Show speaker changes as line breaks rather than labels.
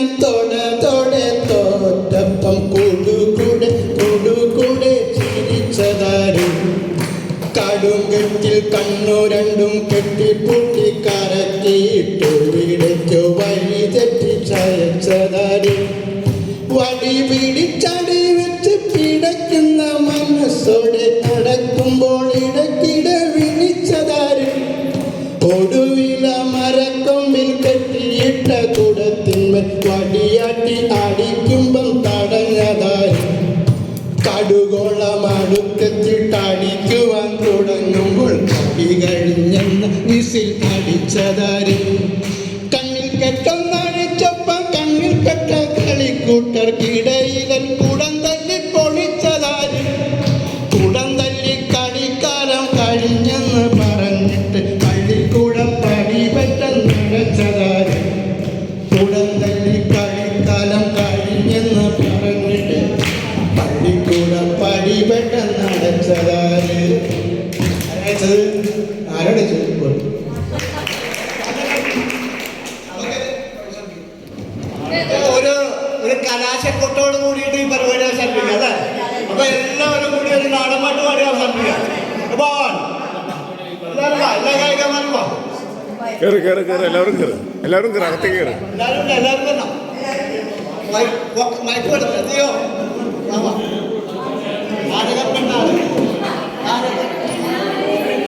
ഞാൻ തൊട തൊട തോറ്റപ്പം കൂടുകൂടെ കൂടുകൂടെ ചിരിച്ചതാരും കടുങ്കത്തിൽ കണ്ണു രണ്ടും കെട്ടിപ്പൂട്ടി കറക്കിയിട്ടു വിടയ്ക്കു വഴി തെറ്റിച്ചയച്ചതാരും വടി പിടിച്ചടി വെച്ച് പിടയ്ക്കുന്ന മനസ്സോടെ നടക്കുമ്പോൾ ഇടയ്ക്കിട വിളിച്ചതാരും ഒടുവില മരക്കൊമ്പിൽ കെട്ടിയിട്ട കുടത്തിന്മേൽ വടിയാട്ടി അടിക്കുമ്പം തടഞ്ഞതായി. കടുകോളം അടുത്തെത്തിട്ടടിക്കുവാൻ തുടങ്ങുമ്പോൾ കടി കഴിഞ്ഞെന്ന് വിസിൽ അടിച്ചതാരും ആരടിച്ചത് ആരടിച്ചത് ചോദിക്കുമ്പോൾ
ഒരു ഒരു കലാശക്കൊട്ടോട് കൂടിയിട്ട് ഈ പരിപാടി അവസാനിപ്പിക്കുക അല്ലേ? അപ്പൊ എല്ലാവരും കൂടി ഒരു നാടൻപാട്ട് പാടി അവസാനിപ്പിക്കുക.
കയറി കയറി കയറി എല്ലാവരും കേറ്. എല്ലാവരും കേറ് അകത്തേക്ക് കേറ്.
എല്ലാവരും എല്ലാവരും വന്നോ